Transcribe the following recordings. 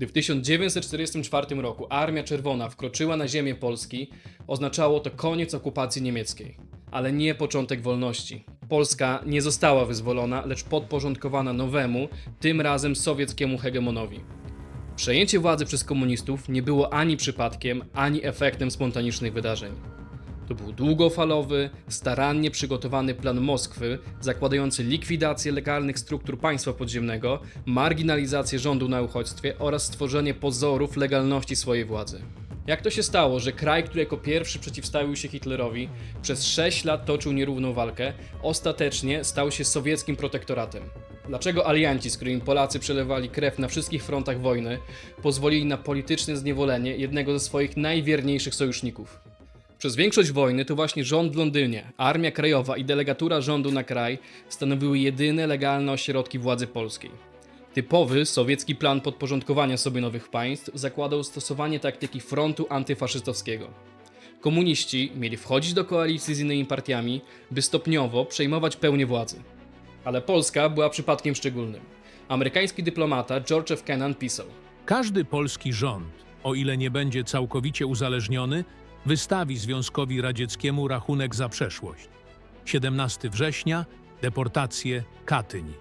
Gdy w 1944 roku Armia Czerwona wkroczyła na ziemię Polski, oznaczało to koniec okupacji niemieckiej, ale nie początek wolności. Polska nie została wyzwolona, lecz podporządkowana nowemu, tym razem sowieckiemu hegemonowi. Przejęcie władzy przez komunistów nie było ani przypadkiem, ani efektem spontanicznych wydarzeń. To był długofalowy, starannie przygotowany plan Moskwy, zakładający likwidację legalnych struktur państwa podziemnego, marginalizację rządu na uchodźstwie oraz stworzenie pozorów legalności swojej władzy. Jak to się stało, że kraj, który jako pierwszy przeciwstawił się Hitlerowi, przez 6 lat toczył nierówną walkę, ostatecznie stał się sowieckim protektoratem? Dlaczego alianci, z którymi Polacy przelewali krew na wszystkich frontach wojny, pozwolili na polityczne zniewolenie jednego ze swoich najwierniejszych sojuszników? Przez większość wojny to właśnie rząd w Londynie, Armia Krajowa i delegatura rządu na kraj stanowiły jedyne legalne ośrodki władzy polskiej. Typowy sowiecki plan podporządkowania sobie nowych państw zakładał stosowanie taktyki frontu antyfaszystowskiego. Komuniści mieli wchodzić do koalicji z innymi partiami, by stopniowo przejmować pełnię władzy. Ale Polska była przypadkiem szczególnym. Amerykański dyplomata George F. Kennan pisał: Każdy polski rząd, o ile nie będzie całkowicie uzależniony, wystawi Związkowi Radzieckiemu rachunek za przeszłość. 17 września deportacje Katyń.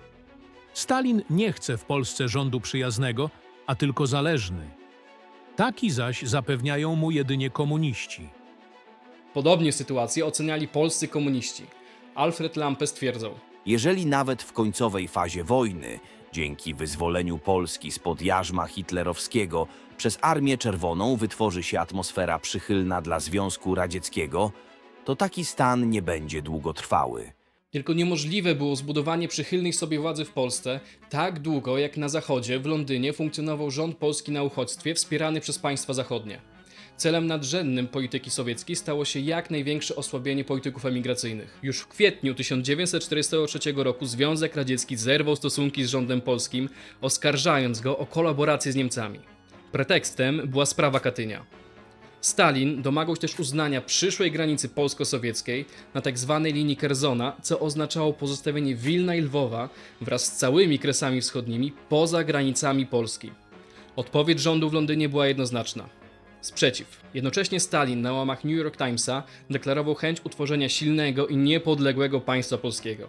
Stalin nie chce w Polsce rządu przyjaznego, a tylko zależny. Taki zaś zapewniają mu jedynie komuniści. Podobnie sytuację oceniali polscy komuniści. Alfred Lampe stwierdzał: Jeżeli nawet w końcowej fazie wojny, dzięki wyzwoleniu Polski spod jarzma hitlerowskiego, przez Armię Czerwoną wytworzy się atmosfera przychylna dla Związku Radzieckiego, to taki stan nie będzie długotrwały. Tylko niemożliwe było zbudowanie przychylnej sobie władzy w Polsce tak długo, jak na Zachodzie, w Londynie, funkcjonował rząd polski na uchodźstwie wspierany przez państwa zachodnie. Celem nadrzędnym polityki sowieckiej stało się jak największe osłabienie polityków emigracyjnych. Już w kwietniu 1943 roku Związek Radziecki zerwał stosunki z rządem polskim, oskarżając go o kolaborację z Niemcami. Pretekstem była sprawa Katynia. Stalin domagał się też uznania przyszłej granicy polsko-sowieckiej na tzw. linii Kerzona, co oznaczało pozostawienie Wilna i Lwowa wraz z całymi kresami wschodnimi poza granicami Polski. Odpowiedź rządu w Londynie była jednoznaczna. Sprzeciw. Jednocześnie Stalin na łamach New York Timesa deklarował chęć utworzenia silnego i niepodległego państwa polskiego.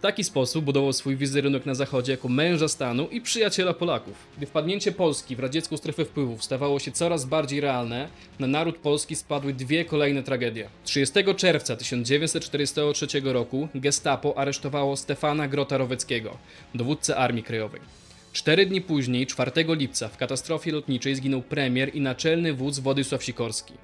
W taki sposób budował swój wizerunek na Zachodzie jako męża stanu i przyjaciela Polaków. Gdy wpadnięcie Polski w radziecką strefę wpływów stawało się coraz bardziej realne, na naród polski spadły dwie kolejne tragedie. 30 czerwca 1943 roku gestapo aresztowało Stefana Grota-Roweckiego, dowódcę Armii Krajowej. Cztery dni później, 4 lipca, w katastrofie lotniczej zginął premier i naczelny wódz Władysław Sikorski.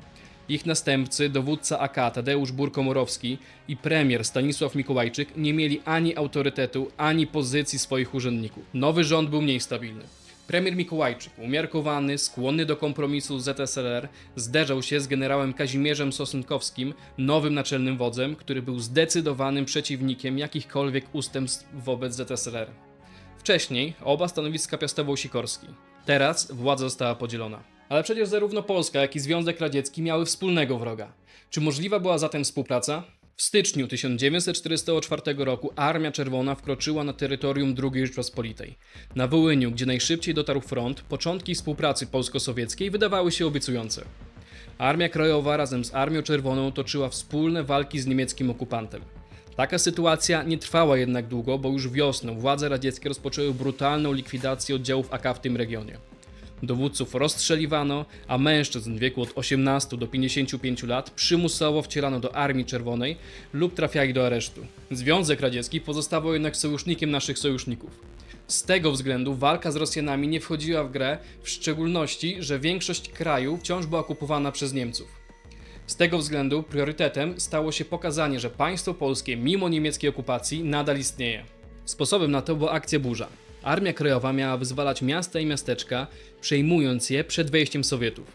Ich następcy, dowódca AK Tadeusz Burkomorowski i premier Stanisław Mikołajczyk nie mieli ani autorytetu, ani pozycji swoich urzędników. Nowy rząd był mniej stabilny. Premier Mikołajczyk, umiarkowany, skłonny do kompromisu z ZSRR, zderzał się z generałem Kazimierzem Sosnkowskim, nowym naczelnym wodzem, który był zdecydowanym przeciwnikiem jakichkolwiek ustępstw wobec ZSRR. Wcześniej oba stanowiska piastował Sikorski. Teraz władza została podzielona. Ale przecież zarówno Polska, jak i Związek Radziecki miały wspólnego wroga. Czy możliwa była zatem współpraca? W styczniu 1944 roku Armia Czerwona wkroczyła na terytorium II Rzeczpospolitej. Na Wołyniu, gdzie najszybciej dotarł front, początki współpracy polsko-sowieckiej wydawały się obiecujące. Armia Krajowa razem z Armią Czerwoną toczyła wspólne walki z niemieckim okupantem. Taka sytuacja nie trwała jednak długo, bo już wiosną władze radzieckie rozpoczęły brutalną likwidację oddziałów AK w tym regionie. Dowódców rozstrzeliwano, a mężczyzn w wieku od 18 do 55 lat przymusowo wcielano do Armii Czerwonej lub trafiali do aresztu. Związek Radziecki pozostawał jednak sojusznikiem naszych sojuszników. Z tego względu walka z Rosjanami nie wchodziła w grę, w szczególności, że większość kraju wciąż była okupowana przez Niemców. Z tego względu priorytetem stało się pokazanie, że państwo polskie, mimo niemieckiej okupacji, nadal istnieje. Sposobem na to była akcja Burza. Armia Krajowa miała wyzwalać miasta i miasteczka, przejmując je przed wejściem Sowietów.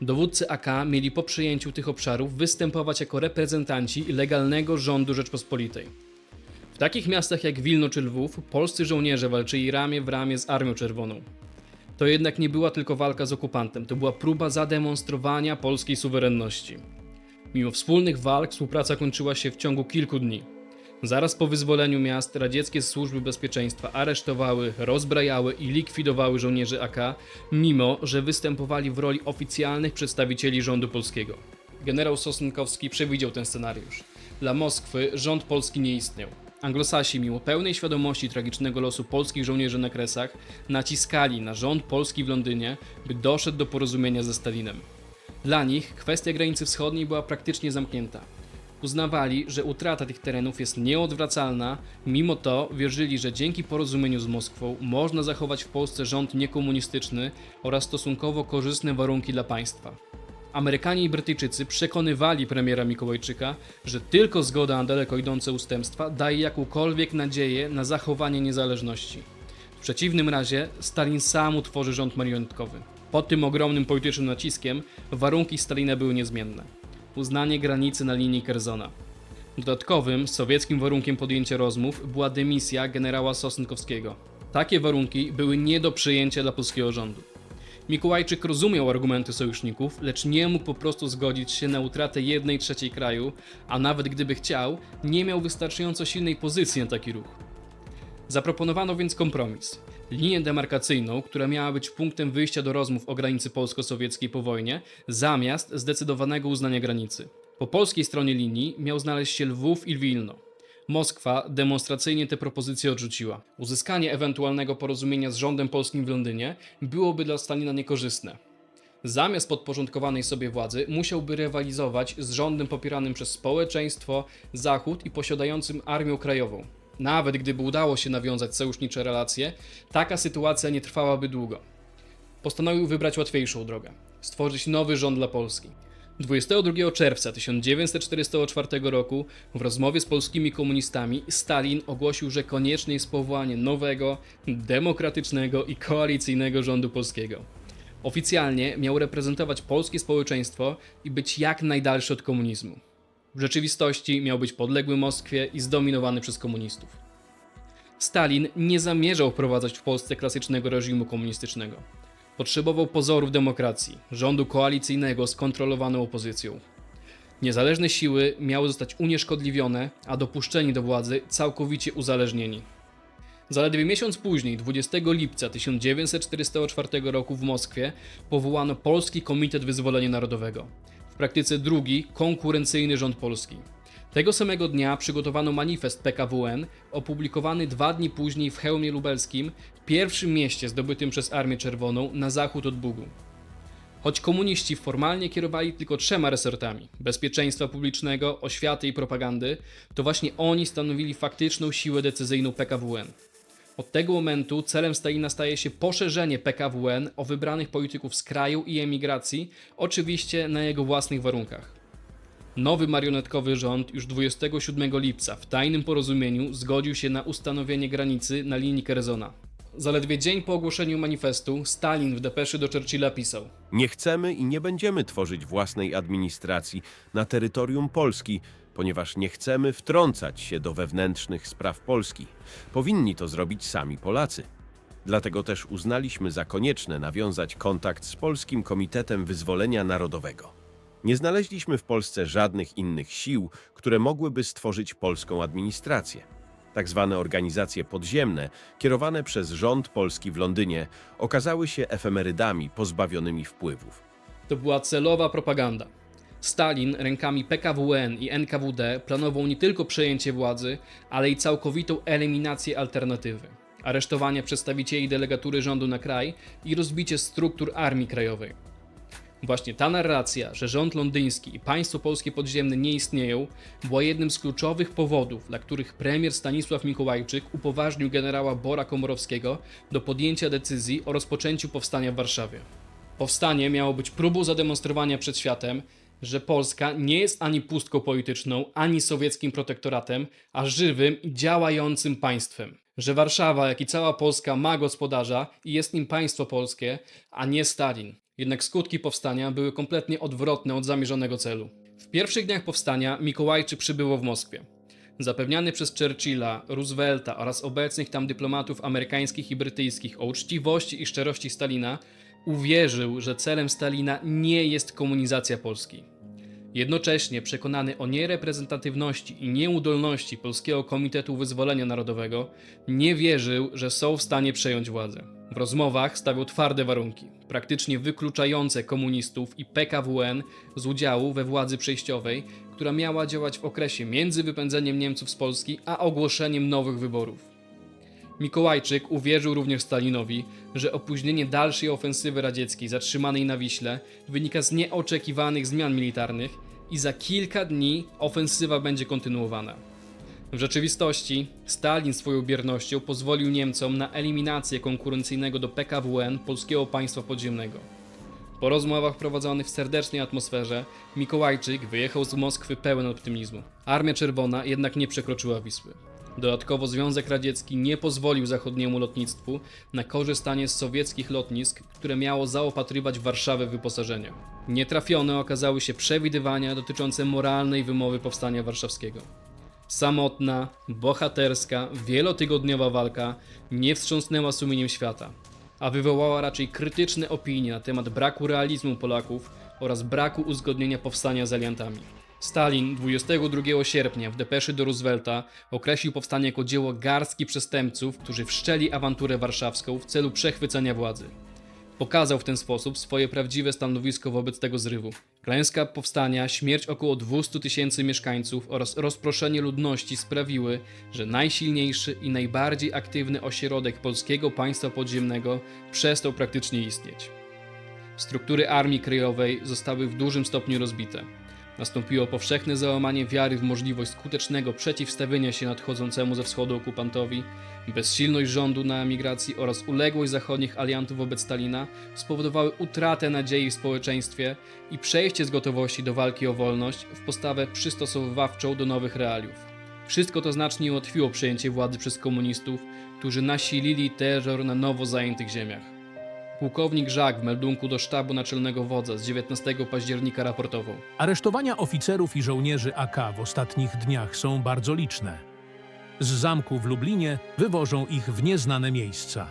Dowódcy AK mieli po przejęciu tych obszarów występować jako reprezentanci legalnego rządu Rzeczpospolitej. W takich miastach jak Wilno czy Lwów polscy żołnierze walczyli ramię w ramię z Armią Czerwoną. To jednak nie była tylko walka z okupantem, to była próba zademonstrowania polskiej suwerenności. Mimo wspólnych walk współpraca kończyła się w ciągu kilku dni. Zaraz po wyzwoleniu miast radzieckie służby bezpieczeństwa aresztowały, rozbrajały i likwidowały żołnierzy AK, mimo że występowali w roli oficjalnych przedstawicieli rządu polskiego. Generał Sosnkowski przewidział ten scenariusz. Dla Moskwy rząd polski nie istniał. Anglosasi, mimo pełnej świadomości tragicznego losu polskich żołnierzy na Kresach, naciskali na rząd polski w Londynie, by doszedł do porozumienia ze Stalinem. Dla nich kwestia granicy wschodniej była praktycznie zamknięta. Uznawali, że utrata tych terenów jest nieodwracalna, mimo to wierzyli, że dzięki porozumieniu z Moskwą można zachować w Polsce rząd niekomunistyczny oraz stosunkowo korzystne warunki dla państwa. Amerykanie i Brytyjczycy przekonywali premiera Mikołajczyka, że tylko zgoda na daleko idące ustępstwa daje jakąkolwiek nadzieję na zachowanie niezależności. W przeciwnym razie Stalin sam utworzy rząd marionetkowy. Pod tym ogromnym politycznym naciskiem warunki Stalina były niezmienne. Uznanie granicy na linii Kerzona. Dodatkowym sowieckim warunkiem podjęcia rozmów była dymisja generała Sosnkowskiego. Takie warunki były nie do przyjęcia dla polskiego rządu. Mikołajczyk rozumiał argumenty sojuszników, lecz nie mógł po prostu zgodzić się na utratę jednej trzeciej kraju, a nawet gdyby chciał, nie miał wystarczająco silnej pozycji na taki ruch. Zaproponowano więc kompromis. Linię demarkacyjną, która miała być punktem wyjścia do rozmów o granicy polsko-sowieckiej po wojnie, zamiast zdecydowanego uznania granicy. Po polskiej stronie linii miał znaleźć się Lwów i Wilno. Moskwa demonstracyjnie te propozycje odrzuciła. Uzyskanie ewentualnego porozumienia z rządem polskim w Londynie byłoby dla Stalina niekorzystne. Zamiast podporządkowanej sobie władzy musiałby rywalizować z rządem popieranym przez społeczeństwo, Zachód i posiadającym armią krajową. Nawet gdyby udało się nawiązać sojusznicze relacje, taka sytuacja nie trwałaby długo. Postanowił wybrać łatwiejszą drogę stworzyć nowy rząd dla Polski. 22 czerwca 1944 roku w rozmowie z polskimi komunistami Stalin ogłosił, że konieczne jest powołanie nowego, demokratycznego i koalicyjnego rządu polskiego. Oficjalnie miał reprezentować polskie społeczeństwo i być jak najdalszy od komunizmu. W rzeczywistości miał być podległy Moskwie i zdominowany przez komunistów. Stalin nie zamierzał wprowadzać w Polsce klasycznego reżimu komunistycznego. Potrzebował pozorów demokracji, rządu koalicyjnego z kontrolowaną opozycją. Niezależne siły miały zostać unieszkodliwione, a dopuszczeni do władzy całkowicie uzależnieni. Zaledwie miesiąc później, 20 lipca 1944 roku w Moskwie, powołano Polski Komitet Wyzwolenia Narodowego. W praktyce drugi, konkurencyjny rząd polski. Tego samego dnia przygotowano manifest PKWN, opublikowany dwa dni później w Chełmie Lubelskim, pierwszym mieście zdobytym przez Armię Czerwoną na zachód od Bugu. Choć komuniści formalnie kierowali tylko trzema resortami bezpieczeństwa publicznego, oświaty i propagandy, to właśnie oni stanowili faktyczną siłę decyzyjną PKWN. Od tego momentu celem Stalina staje się poszerzenie PKWN o wybranych polityków z kraju i emigracji, oczywiście na jego własnych warunkach. Nowy marionetkowy rząd już 27 lipca w tajnym porozumieniu zgodził się na ustanowienie granicy na linii Kerzona. Zaledwie dzień po ogłoszeniu manifestu Stalin w depeszy do Churchilla pisał: Nie chcemy i nie będziemy tworzyć własnej administracji na terytorium Polski, ponieważ nie chcemy wtrącać się do wewnętrznych spraw Polski. Powinni to zrobić sami Polacy. Dlatego też uznaliśmy za konieczne nawiązać kontakt z Polskim Komitetem Wyzwolenia Narodowego. Nie znaleźliśmy w Polsce żadnych innych sił, które mogłyby stworzyć polską administrację. Tak zwane organizacje podziemne, kierowane przez rząd polski w Londynie, okazały się efemerydami pozbawionymi wpływów. To była celowa propaganda. Stalin rękami PKWN i NKWD planował nie tylko przejęcie władzy, ale i całkowitą eliminację alternatywy. Aresztowanie przedstawicieli delegatury rządu na kraj i rozbicie struktur Armii Krajowej. Właśnie ta narracja, że rząd londyński i państwo polskie podziemne nie istnieją, była jednym z kluczowych powodów, dla których premier Stanisław Mikołajczyk upoważnił generała Bora Komorowskiego do podjęcia decyzji o rozpoczęciu powstania w Warszawie. Powstanie miało być próbą zademonstrowania przed światem, że Polska nie jest ani pustką polityczną, ani sowieckim protektoratem, a żywym i działającym państwem. Że Warszawa, jak i cała Polska ma gospodarza i jest nim państwo polskie, a nie Stalin. Jednak skutki powstania były kompletnie odwrotne od zamierzonego celu. W pierwszych dniach powstania Mikołajczyk przybyło w Moskwie. Zapewniany przez Churchilla, Roosevelta oraz obecnych tam dyplomatów amerykańskich i brytyjskich o uczciwości i szczerości Stalina, uwierzył, że celem Stalina nie jest komunizacja Polski. Jednocześnie przekonany o niereprezentatywności i nieudolności Polskiego Komitetu Wyzwolenia Narodowego, nie wierzył, że są w stanie przejąć władzę. W rozmowach stawiał twarde warunki, praktycznie wykluczające komunistów i PKWN z udziału we władzy przejściowej, która miała działać w okresie między wypędzeniem Niemców z Polski a ogłoszeniem nowych wyborów. Mikołajczyk uwierzył również Stalinowi, że opóźnienie dalszej ofensywy radzieckiej zatrzymanej na Wiśle wynika z nieoczekiwanych zmian militarnych i za kilka dni ofensywa będzie kontynuowana. W rzeczywistości Stalin swoją biernością pozwolił Niemcom na eliminację konkurencyjnego do PKWN polskiego państwa podziemnego. Po rozmowach prowadzonych w serdecznej atmosferze, Mikołajczyk wyjechał z Moskwy pełen optymizmu. Armia Czerwona jednak nie przekroczyła Wisły. Dodatkowo Związek Radziecki nie pozwolił zachodniemu lotnictwu na korzystanie z sowieckich lotnisk, które miało zaopatrywać Warszawę w. Nietrafione okazały się przewidywania dotyczące moralnej wymowy powstania warszawskiego. Samotna, bohaterska, wielotygodniowa walka nie wstrząsnęła sumieniem świata, a wywołała raczej krytyczne opinie na temat braku realizmu Polaków oraz braku uzgodnienia powstania z aliantami. Stalin 22 sierpnia w depeszy do Roosevelta określił powstanie jako dzieło garstki przestępców, którzy wszczęli awanturę warszawską w celu przechwycenia władzy. Pokazał w ten sposób swoje prawdziwe stanowisko wobec tego zrywu. Klęska powstania, śmierć około 200 tysięcy mieszkańców oraz rozproszenie ludności sprawiły, że najsilniejszy i najbardziej aktywny ośrodek polskiego państwa podziemnego przestał praktycznie istnieć. Struktury armii krajowej zostały w dużym stopniu rozbite. Nastąpiło powszechne załamanie wiary w możliwość skutecznego przeciwstawienia się nadchodzącemu ze wschodu okupantowi. Bezsilność rządu na emigracji oraz uległość zachodnich aliantów wobec Stalina spowodowały utratę nadziei w społeczeństwie i przejście z gotowości do walki o wolność w postawę przystosowywawczą do nowych realiów. Wszystko to znacznie ułatwiło przejęcie władzy przez komunistów, którzy nasilili terror na nowo zajętych ziemiach. Pułkownik Żak w meldunku do sztabu naczelnego wodza z 19 października raportował. Aresztowania oficerów i żołnierzy AK w ostatnich dniach są bardzo liczne. Z zamku w Lublinie wywożą ich w nieznane miejsca.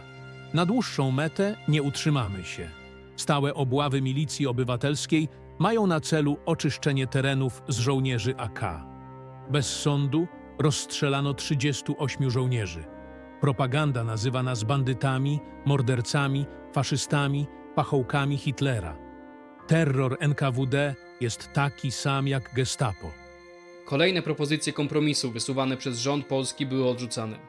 Na dłuższą metę nie utrzymamy się. Stałe obławy milicji obywatelskiej mają na celu oczyszczenie terenów z żołnierzy AK. Bez sądu rozstrzelano 38 żołnierzy. Propaganda nazywa nas bandytami, mordercami, faszystami, pachołkami Hitlera. Terror NKWD jest taki sam jak Gestapo. Kolejne propozycje kompromisu wysuwane przez rząd polski były odrzucane.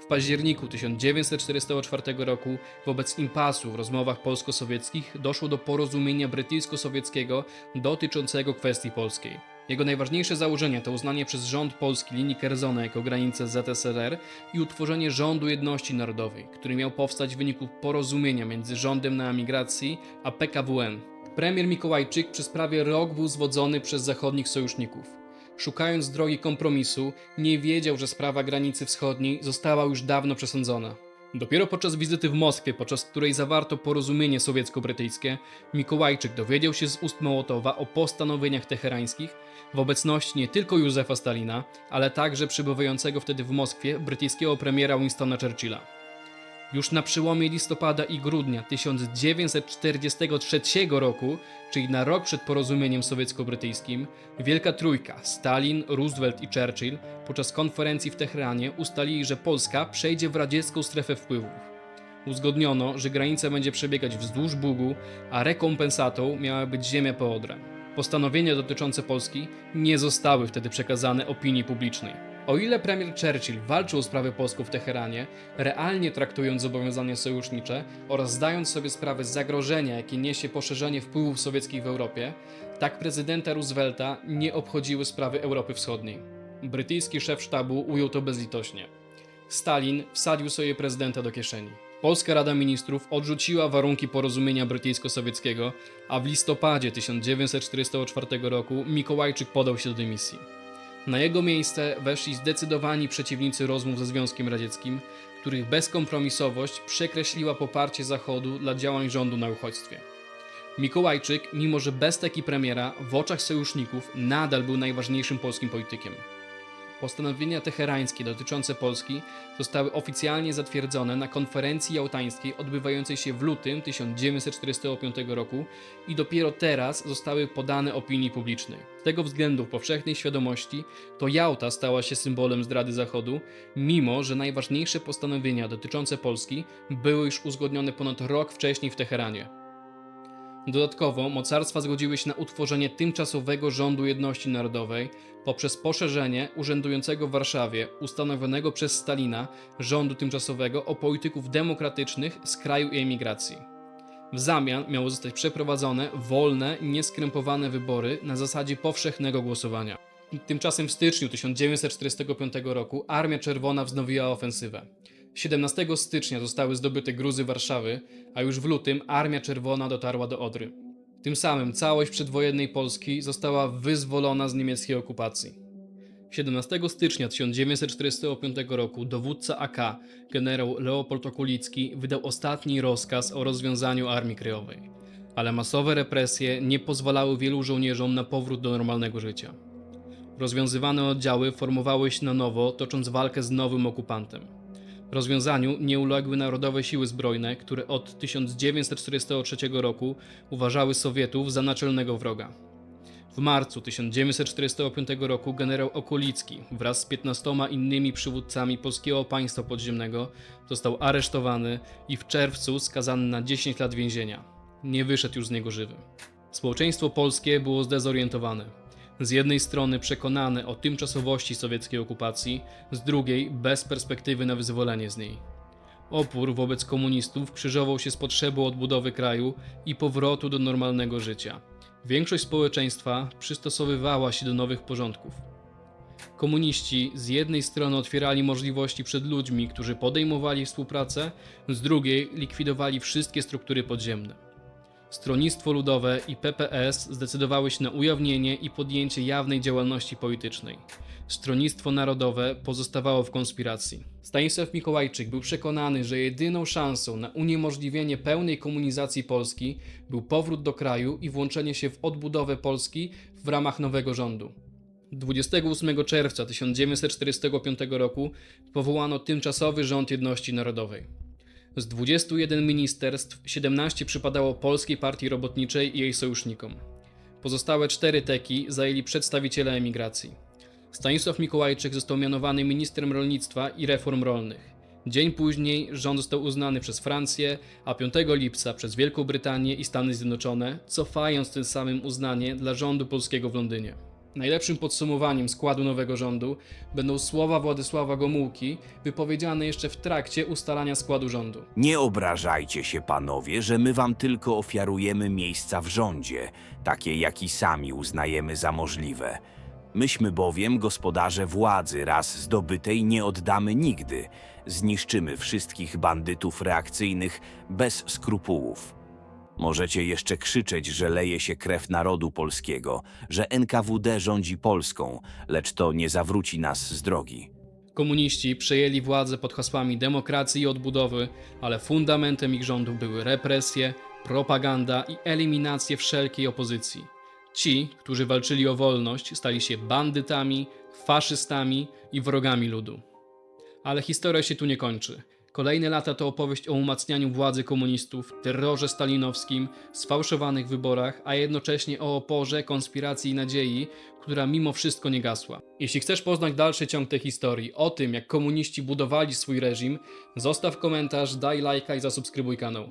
W październiku 1944 roku wobec impasu w rozmowach polsko-sowieckich doszło do porozumienia brytyjsko-sowieckiego dotyczącego kwestii polskiej. Jego najważniejsze założenia to uznanie przez rząd polski linii Kerzona jako granice ZSRR i utworzenie rządu jedności narodowej, który miał powstać w wyniku porozumienia między rządem na emigracji a PKWN. Premier Mikołajczyk przez prawie rok był zwodzony przez zachodnich sojuszników. Szukając drogi kompromisu, nie wiedział, że sprawa granicy wschodniej została już dawno przesądzona. Dopiero podczas wizyty w Moskwie, podczas której zawarto porozumienie sowiecko-brytyjskie, Mikołajczyk dowiedział się z ust Mołotowa o postanowieniach teherańskich w obecności nie tylko Józefa Stalina, ale także przybywającego wtedy w Moskwie brytyjskiego premiera Winstona Churchilla. Już na przełomie listopada i grudnia 1943 roku, czyli na rok przed porozumieniem sowiecko-brytyjskim, Wielka Trójka Stalin, Roosevelt i Churchill podczas konferencji w Teheranie ustalili, że Polska przejdzie w radziecką strefę wpływów. Uzgodniono, że granica będzie przebiegać wzdłuż Bugu, a rekompensatą miała być ziemia po Odrę. Postanowienia dotyczące Polski nie zostały wtedy przekazane opinii publicznej. O ile premier Churchill walczył o sprawę polską w Teheranie, realnie traktując zobowiązania sojusznicze oraz zdając sobie sprawę z zagrożenia, jakie niesie poszerzenie wpływów sowieckich w Europie, tak prezydenta Roosevelta nie obchodziły sprawy Europy Wschodniej. Brytyjski szef sztabu ujął to bezlitośnie. Stalin wsadził sobie prezydenta do kieszeni. Polska Rada Ministrów odrzuciła warunki porozumienia brytyjsko-sowieckiego, a w listopadzie 1944 roku Mikołajczyk podał się do dymisji. Na jego miejsce weszli zdecydowani przeciwnicy rozmów ze Związkiem Radzieckim, których bezkompromisowość przekreśliła poparcie Zachodu dla działań rządu na uchodźstwie. Mikołajczyk, mimo że bez teki premiera, w oczach sojuszników nadal był najważniejszym polskim politykiem. Postanowienia teherańskie dotyczące Polski zostały oficjalnie zatwierdzone na konferencji jałtańskiej odbywającej się w lutym 1945 roku i dopiero teraz zostały podane opinii publicznej. Z tego względu powszechnej świadomości to Jałta stała się symbolem zdrady Zachodu, mimo że najważniejsze postanowienia dotyczące Polski były już uzgodnione ponad rok wcześniej w Teheranie. Dodatkowo mocarstwa zgodziły się na utworzenie tymczasowego rządu jedności narodowej poprzez poszerzenie urzędującego w Warszawie, ustanowionego przez Stalina rządu tymczasowego o polityków demokratycznych z kraju i emigracji. W zamian miało zostać przeprowadzone wolne, nieskrępowane wybory na zasadzie powszechnego głosowania. Tymczasem w styczniu 1945 roku Armia Czerwona wznowiła ofensywę. 17 stycznia zostały zdobyte gruzy Warszawy, a już w lutym Armia Czerwona dotarła do Odry. Tym samym całość przedwojennej Polski została wyzwolona z niemieckiej okupacji. 17 stycznia 1945 roku dowódca AK, generał Leopold Okulicki, wydał ostatni rozkaz o rozwiązaniu Armii Krajowej. Ale masowe represje nie pozwalały wielu żołnierzom na powrót do normalnego życia. Rozwiązywane oddziały formowały się na nowo, tocząc walkę z nowym okupantem. Rozwiązaniu nie uległy Narodowe Siły Zbrojne, które od 1943 roku uważały Sowietów za naczelnego wroga. W marcu 1945 roku generał Okulicki wraz z 15 innymi przywódcami polskiego państwa podziemnego został aresztowany i w czerwcu skazany na 10 lat więzienia. Nie wyszedł już z niego żywy. Społeczeństwo polskie było zdezorientowane. Z jednej strony przekonane o tymczasowości sowieckiej okupacji, z drugiej bez perspektywy na wyzwolenie z niej. Opór wobec komunistów krzyżował się z potrzebą odbudowy kraju i powrotu do normalnego życia. Większość społeczeństwa przystosowywała się do nowych porządków. Komuniści z jednej strony otwierali możliwości przed ludźmi, którzy podejmowali współpracę, z drugiej likwidowali wszystkie struktury podziemne. Stronnictwo Ludowe i PPS zdecydowały się na ujawnienie i podjęcie jawnej działalności politycznej. Stronnictwo Narodowe pozostawało w konspiracji. Stanisław Mikołajczyk był przekonany, że jedyną szansą na uniemożliwienie pełnej komunizacji Polski był powrót do kraju i włączenie się w odbudowę Polski w ramach nowego rządu. 28 czerwca 1945 roku powołano tymczasowy rząd jedności narodowej. Z 21 ministerstw 17 przypadało Polskiej Partii Robotniczej i jej sojusznikom. Pozostałe cztery teki zajęli przedstawiciele emigracji. Stanisław Mikołajczyk został mianowany ministrem rolnictwa i reform rolnych. Dzień później rząd został uznany przez Francję, a 5 lipca przez Wielką Brytanię i Stany Zjednoczone, cofając tym samym uznanie dla rządu polskiego w Londynie. Najlepszym podsumowaniem składu nowego rządu będą słowa Władysława Gomułki, wypowiedziane jeszcze w trakcie ustalania składu rządu. Nie obrażajcie się, panowie, że my wam tylko ofiarujemy miejsca w rządzie, takie jaki sami uznajemy za możliwe. Myśmy bowiem gospodarze władzy, raz zdobytej nie oddamy nigdy. Zniszczymy wszystkich bandytów reakcyjnych bez skrupułów. Możecie jeszcze krzyczeć, że leje się krew narodu polskiego, że NKWD rządzi Polską, lecz to nie zawróci nas z drogi. Komuniści przejęli władzę pod hasłami demokracji i odbudowy, ale fundamentem ich rządów były represje, propaganda i eliminację wszelkiej opozycji. Ci, którzy walczyli o wolność, stali się bandytami, faszystami i wrogami ludu. Ale historia się tu nie kończy. Kolejne lata to opowieść o umacnianiu władzy komunistów, terrorze stalinowskim, sfałszowanych wyborach, a jednocześnie o oporze, konspiracji i nadziei, która mimo wszystko nie gasła. Jeśli chcesz poznać dalszy ciąg tej historii, o tym jak komuniści budowali swój reżim, zostaw komentarz, daj lajka i zasubskrybuj kanał.